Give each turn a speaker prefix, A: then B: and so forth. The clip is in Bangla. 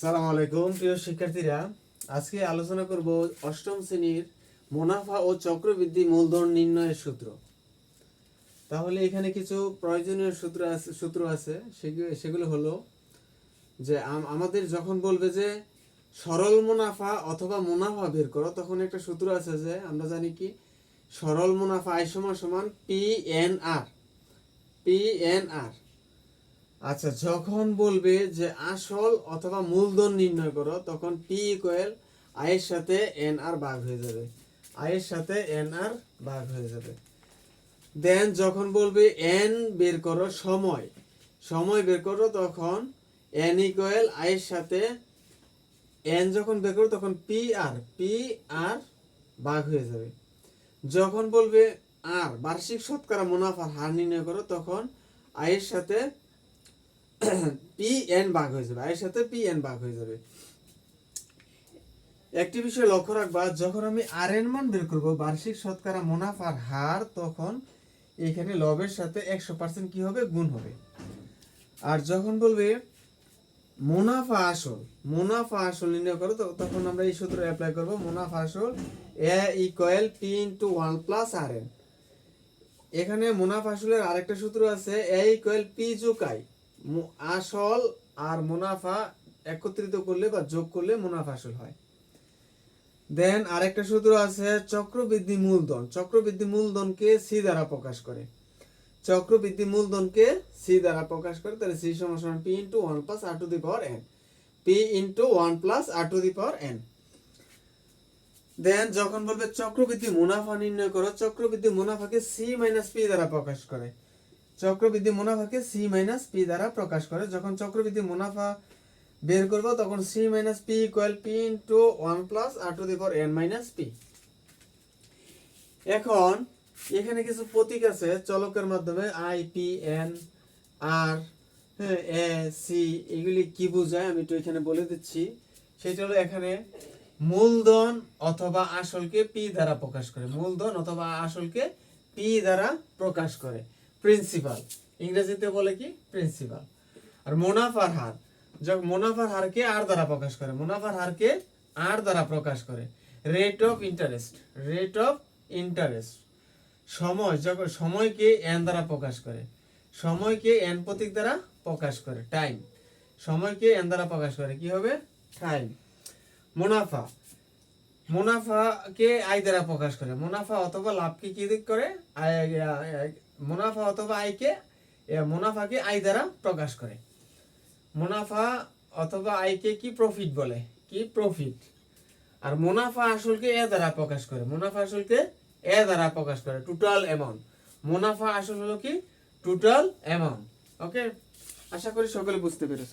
A: সালাম আলাইকুম, প্রিয় শিক্ষার্থীরা। আজকে আলোচনা করব অষ্টম শ্রেণির মুনাফা ও চক্রবৃদ্ধি মূলধন নির্ণয়ের সূত্র। তাহলে এখানে কিছু প্রয়োজনীয় সূত্র আছে সূত্র আছে। সেগুলো হলো যে আম- আমাদের যখন বলবে যে সরল মুনাফা অথবা মুনাফা বের করো, তখন একটা সূত্র আছে যে, আমরা জানি কি? সরল মুনাফা আই সমান সমান P N R P N R আচ্ছা যখন বলবে যে আসল অথবা মূলধন নির্ণয় করো, তখন পি ইকুয়াল আয়ের সাথে এন আর ভাগ হয়ে যাবে। আয়ের সাথে এন আর ভাগ হয়ে যাবে। দেন যখন বলবে এন বের করো সময় সময় বের করো, তখন এন ইকুয়াল আয়ের সাথে এন যখন বের করো, তখন পি আর পি আর ভাগ হয়ে যাবে। যখন বলবে আর বার্ষিক শতকরা মুনাফার হার নির্ণয় করো, তখন আয়ের সাথে পি এন ভাগ হয়ে যাবে এর সাথে পি এন ভাগ হয়ে যাবে। একটি বিষয় লক্ষ্য রাখবা, যখন আমি আর এন মান বের করব, বার্ষিক শতকরা মুনাফার হার, তখন এখানে লবের সাথে একশো পার্সেন্ট কি হবে? গুণ হবে। আর যখন বলবে মুনাফা আসল মুনাফা আসল নির্ণয় করো, তো- তখন আমরা এই সূত্র অ্যাপ্লাই করব, মুনাফা আসল A equal P into one plus R N এখানে মুনাফা আসলের আরেকটা সূত্র আছে এ ইকুয়াল পি যোগ আই আসল আর মুনাফা একত্রিত করলে বা যোগ করলে মুনাফা আসল হয়। দেন আরেকটা সূত্র আছে, চক্রবৃদ্ধি মূলধন। চক্রবৃদ্ধি মূলধনকে সি দ্বারা প্রকাশ করে। চক্রবৃদ্ধি মূলধনকে সি দ্বারা প্রকাশ করে, তাহলে সি সমান P into one plus R to the power N. P into one plus R to the power N. Then যখন বলবে চক্রবৃদ্ধি মুনাফা নির্ণয় করো, চক্রবৃদ্ধি মুনাফাকে সি মাইনাস পি দ্বারা প্রকাশ করে। চক্রবৃদ্ধি মুনাফাকে সি মাইনাস পি দ্বারা প্রকাশ করে। যখন চক্রবৃদ্ধি মুনাফা বের করব, তখন C minus P equal P into one plus R to the N minus P এখন, এখানে কিছু প্রতীক আছে চলকের মাধ্যমে আই পি এন আর হ্যাঁ এ সি এগুলি কি বোঝায়? আমি একটু এখানে বলে দিচ্ছি। সেটা হলো এখানে মূলধন অথবা আসলকে পি দ্বারা প্রকাশ করে। মূলধন অথবা আসলকে পি দ্বারা প্রকাশ করে। প্রিন্সিপাল ইংরেজিতে বলে কি? প্রিন্সিপাল আর মুনাফার হার। যখন মুনাফার হারকে আর দ্বারা প্রকাশ করে। মুনাফার হারকে আর দ্বারা প্রকাশ করে। Rate of interest rate of interest সময় যখন সময়কে এন দ্বারা প্রকাশ করে। সময়কে এন প্রতীক দ্বারা প্রকাশ করে। টাইম সময়কে এন দ্বারা প্রকাশ করে কি হবে? টাইম মুনাফা। মুনাফাকে আয় দ্বারা প্রকাশ করে। মুনাফা অথবা লাভকে কি দিক করে? মুনাফা অথবা আয়কে মুনাফাকে আয় দ্বারা প্রকাশ করে। মুনাফা অথবা আয়কে কি প্রফিট বলে? কি প্রফিট আর মুনাফা আসলকে এ দ্বারা প্রকাশ করে। মুনাফা আসলকে এ দ্বারা প্রকাশ করে টোটাল অ্যামাউন্ট মুনাফা আসল হলো কি? টোটাল অ্যামাউন্ট ওকে আশা করি সকলে বুঝতে পেরেছ।